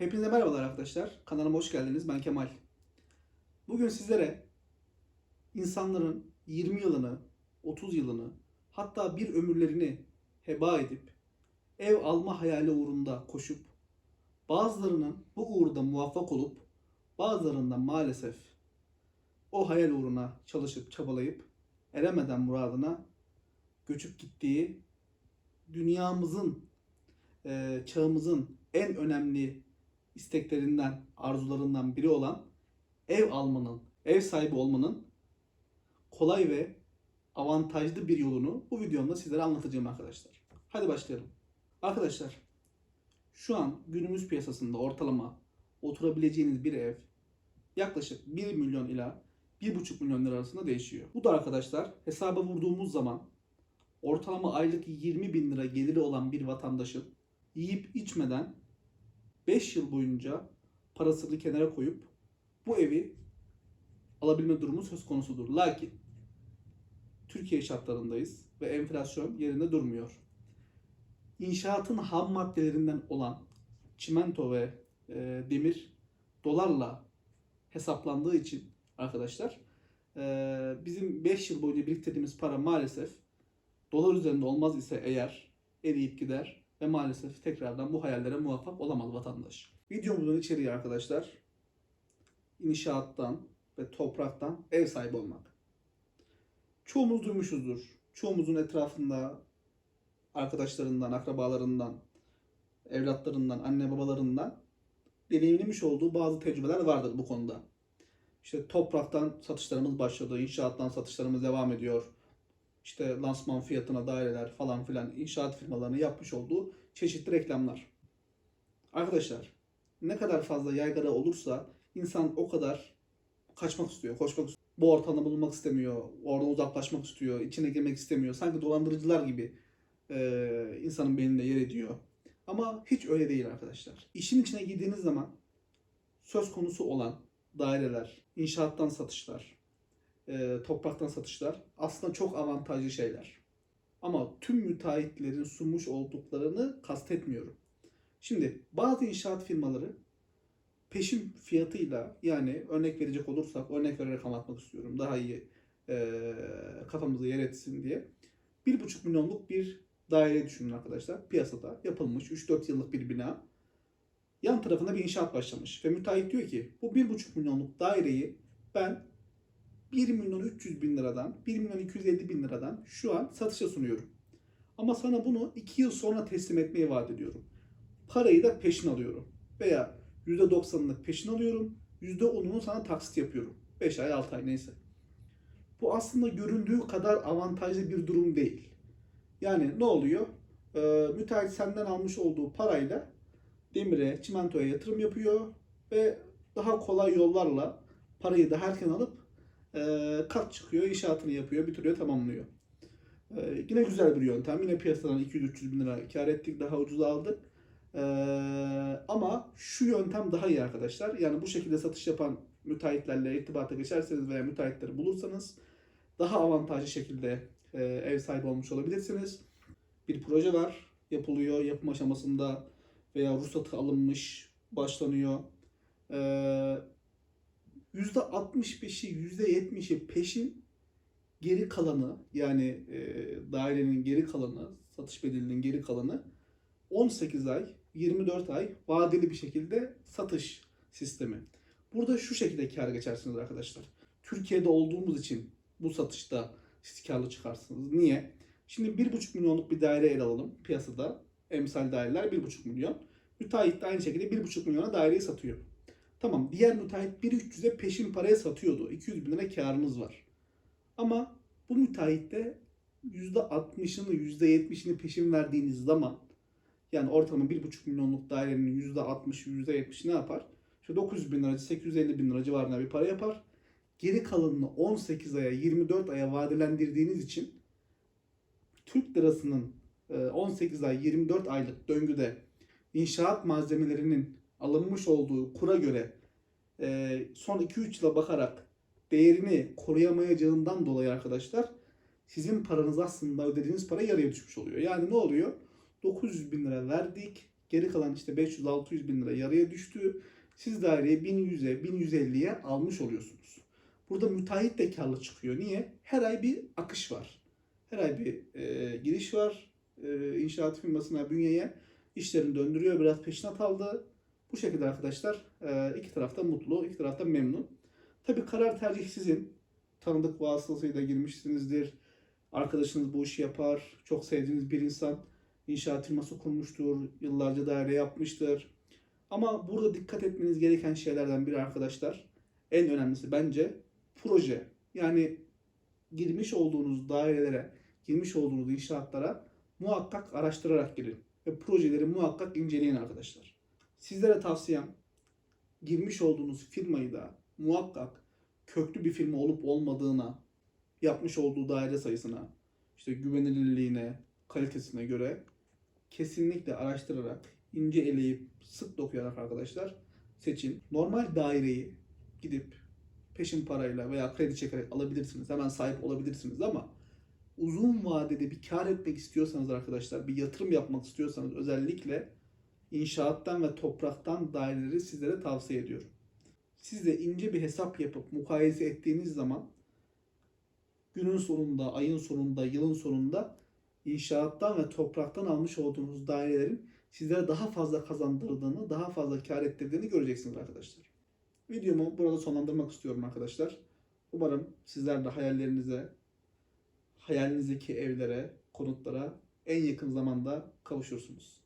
Hepinize merhabalar arkadaşlar. Kanalıma hoş geldiniz. Ben Kemal. Bugün sizlere insanların 20 yılını, 30 yılını, hatta bir ömürlerini heba edip ev alma hayali uğrunda koşup bazılarının bu uğurda muvaffak olup bazılarından maalesef o hayal uğruna çalışıp çabalayıp eremeden muradına göçüp gittiği dünyamızın, çağımızın en önemli isteklerinden, arzularından biri olan ev almanın, ev sahibi olmanın kolay ve avantajlı bir yolunu bu videomda sizlere anlatacağım arkadaşlar. Hadi başlayalım. Arkadaşlar, şu an günümüz piyasasında ortalama oturabileceğiniz bir ev yaklaşık 1 milyon ila 1,5 milyon lira arasında değişiyor. Bu da arkadaşlar hesaba vurduğumuz zaman ortalama aylık 20 bin lira geliri olan bir vatandaşın yiyip içmeden 5 yıl boyunca parasını kenara koyup bu evi alabilme durumu söz konusudur. Lakin Türkiye şartlarındayız ve enflasyon yerinde durmuyor. İnşaatın ham maddelerinden olan çimento ve e, demir dolarla hesaplandığı için arkadaşlar e, bizim 5 yıl boyunca biriktirdiğimiz para maalesef dolar üzerinde olmaz ise eğer eriyip gider ve maalesef tekrardan bu hayallere muvaffak olamaz vatandaş. Videomuzun içeriği arkadaşlar inşaattan ve topraktan ev sahibi olmak. Çoğumuz duymuşuzdur. Çoğumuzun etrafında arkadaşlarından, akrabalarından, evlatlarından, anne babalarından deneyimlemiş olduğu bazı tecrübeler vardır bu konuda. İşte topraktan satışlarımız başladı, inşaattan satışlarımız devam ediyor. İşte lansman fiyatına daireler falan filan inşaat firmalarının yapmış olduğu çeşitli reklamlar. Arkadaşlar ne kadar fazla yaygara olursa insan o kadar kaçmak istiyor, koşmak istiyor. Bu ortamda bulunmak istemiyor, oradan uzaklaşmak istiyor, içine girmek istemiyor. Sanki dolandırıcılar gibi e, insanın beyninde yer ediyor. Ama hiç öyle değil arkadaşlar. İşin içine girdiğiniz zaman söz konusu olan daireler, inşaattan satışlar, e, topraktan satışlar aslında çok avantajlı şeyler. Ama tüm müteahhitlerin sunmuş olduklarını kastetmiyorum. Şimdi bazı inşaat firmaları peşin fiyatıyla yani örnek verecek olursak örnek vererek anlatmak istiyorum daha iyi e, kafamızı yer etsin diye. 1,5 milyonluk bir daire düşünün arkadaşlar. Piyasada yapılmış 3-4 yıllık bir bina. Yan tarafında bir inşaat başlamış ve müteahhit diyor ki bu 1,5 milyonluk daireyi ben 1 milyon 300 bin liradan 1 milyon 250 bin liradan şu an satışa sunuyorum. Ama sana bunu 2 yıl sonra teslim etmeyi vaat ediyorum. Parayı da peşin alıyorum. Veya %90'lık peşin alıyorum. %10'unu sana taksit yapıyorum. 5 ay 6 ay neyse. Bu aslında göründüğü kadar avantajlı bir durum değil. Yani ne oluyor? Ee, müteahhit senden almış olduğu parayla demire, çimentoya yatırım yapıyor ve daha kolay yollarla parayı da erken alıp kat çıkıyor, inşaatını yapıyor, bitiriyor, tamamlıyor. E, yine güzel bir yöntem. Yine piyasadan 200-300 bin lira kar ettik, daha ucuz aldık. E, ama şu yöntem daha iyi arkadaşlar. Yani bu şekilde satış yapan müteahhitlerle irtibata geçerseniz veya müteahhitleri bulursanız daha avantajlı şekilde e, ev sahibi olmuş olabilirsiniz. Bir proje var, yapılıyor, yapım aşamasında veya ruhsatı alınmış, başlanıyor. Ee, %65'i, %70'i peşin geri kalanı yani e, dairenin geri kalanı, satış bedelinin geri kalanı 18 ay, 24 ay vadeli bir şekilde satış sistemi. Burada şu şekilde kar geçersiniz arkadaşlar. Türkiye'de olduğumuz için bu satışta siz karlı çıkarsınız. Niye? Şimdi 1,5 milyonluk bir daire ele alalım piyasada. Emsal daireler 1,5 milyon. Müteahhit de aynı şekilde 1,5 milyona daireyi satıyor. Tamam diğer müteahhit 1.300'e peşin paraya satıyordu. 200 bin lira karınız var. Ama bu müteahhitte %60'ını %70'ini peşin verdiğiniz zaman yani ortalama 1.5 milyonluk dairenin %60'ı %70'i ne yapar? İşte 900 bin lira 850 bin lira civarında bir para yapar. Geri kalanını 18 aya 24 aya vadelendirdiğiniz için Türk lirasının 18 ay 24 aylık döngüde inşaat malzemelerinin alınmış olduğu kura göre e, son 2-3 yıla bakarak değerini koruyamayacağından dolayı arkadaşlar sizin paranız aslında ödediğiniz para yarıya düşmüş oluyor. Yani ne oluyor? 900 bin lira verdik Geri kalan işte 500-600 bin lira yarıya düştü. Siz daireyi 1100'e, 1150'ye almış oluyorsunuz. Burada müteahhit de karlı çıkıyor. Niye? Her ay bir akış var. Her ay bir e, giriş var. E, inşaat firmasına, bünyeye işlerini döndürüyor. Biraz peşinat aldı. Bu şekilde arkadaşlar e, iki tarafta mutlu, iki tarafta memnun. Tabii karar tercih sizin. Tanıdık vasıtasıyla girmişsinizdir. Arkadaşınız bu işi yapar. Çok sevdiğiniz bir insan inşaat firması kurmuştur. Yıllarca daire yapmıştır. Ama burada dikkat etmeniz gereken şeylerden biri arkadaşlar. En önemlisi bence proje. Yani girmiş olduğunuz dairelere, girmiş olduğunuz inşaatlara muhakkak araştırarak girin. Ve projeleri muhakkak inceleyin arkadaşlar. Sizlere tavsiyem girmiş olduğunuz firmayı da muhakkak köklü bir firma olup olmadığına, yapmış olduğu daire sayısına, işte güvenilirliğine, kalitesine göre kesinlikle araştırarak, ince eleyip, sık dokuyarak arkadaşlar seçin. Normal daireyi gidip peşin parayla veya kredi çekerek alabilirsiniz. Hemen sahip olabilirsiniz ama uzun vadede bir kar etmek istiyorsanız arkadaşlar, bir yatırım yapmak istiyorsanız özellikle inşaattan ve topraktan daireleri sizlere tavsiye ediyorum. Siz de ince bir hesap yapıp mukayese ettiğiniz zaman günün sonunda, ayın sonunda, yılın sonunda inşaattan ve topraktan almış olduğunuz dairelerin sizlere daha fazla kazandırdığını, daha fazla kar ettirdiğini göreceksiniz arkadaşlar. Videomu burada sonlandırmak istiyorum arkadaşlar. Umarım sizler de hayallerinize, hayalinizdeki evlere, konutlara en yakın zamanda kavuşursunuz.